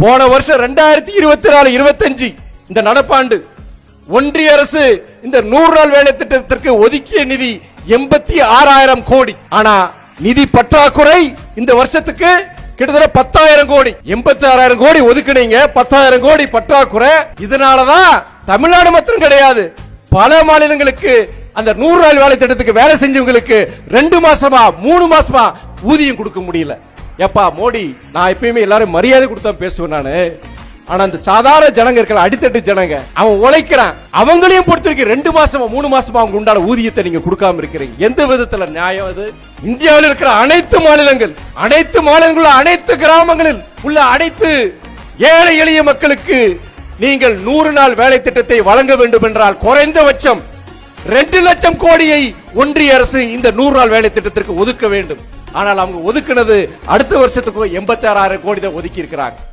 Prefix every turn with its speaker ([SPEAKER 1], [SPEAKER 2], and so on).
[SPEAKER 1] போன வருஷம் ரெண்டாயிரத்தி இருபத்தி நாலு இருபத்தஞ்சு இந்த நடப்பாண்டு ஒன்றிய அரசு இந்த நூறு நாள் வேலை திட்டத்திற்கு ஒதுக்கிய நிதி எண்பத்தி ஆறாயிரம் கோடி. ஆனா நிதி பற்றாக்குறை இந்த வருஷத்துக்கு கிட்டத்தட்ட பத்தாயிரம் கோடி. எண்பத்தி ஆறாயிரம் கோடி ஒதுக்குனீங்க பத்தாயிரம் கோடி பற்றாக்குறை. இதனாலதான் தமிழ்நாடு மாத்திரம் கிடையாது. பல மாநிலங்களுக்கு அந்த நூறு நாள் வேலை திட்டத்துக்கு வேலை செஞ்சவங்களுக்கு ரெண்டு மாசமா மூணு மாசமா ஊதியம் கொடுக்க முடியல. எப்பா மோடி நான் எப்பயுமே எல்லாரும் மரியாதை கொடுத்தா பேசுவேன் நான். ஆனா அந்த சாதாரண ஜனங்க இருக்கல அடித்தட்டு ஜனங்க அவன் உழைக்கிறான். அவங்களையும் பொறுத்திருக்கு. ரெண்டு மாசமா மூணு மாசமா அவங்க உண்டான ஊதியத்தை நீங்க கொடுக்காம இருக்கிறீங்க. எந்த விதத்துல நியாயம் அது? இந்தியாவில் இருக்கிற அனைத்து மாநிலங்கள் அனைத்து மாநிலங்களும் அனைத்து கிராமங்களில் உள்ள அனைத்து ஏழை எளிய மக்களுக்கு நீங்கள் நூறு நாள் வேலை திட்டத்தை வழங்க வேண்டும் என்றால் குறைந்தபட்சம் ரெண்டு லட்சம் கோடியை ஒன்றிய அரசு இந்த நூறு நாள் வேலை திட்டத்திற்கு ஒதுக்க வேண்டும். ஆனால் அவங்க ஒதுக்குனது அடுத்த வருஷத்துக்கு எண்பத்தி ஆறாயிரம் கோடி தான் ஒதுக்கி இருக்கிறாங்க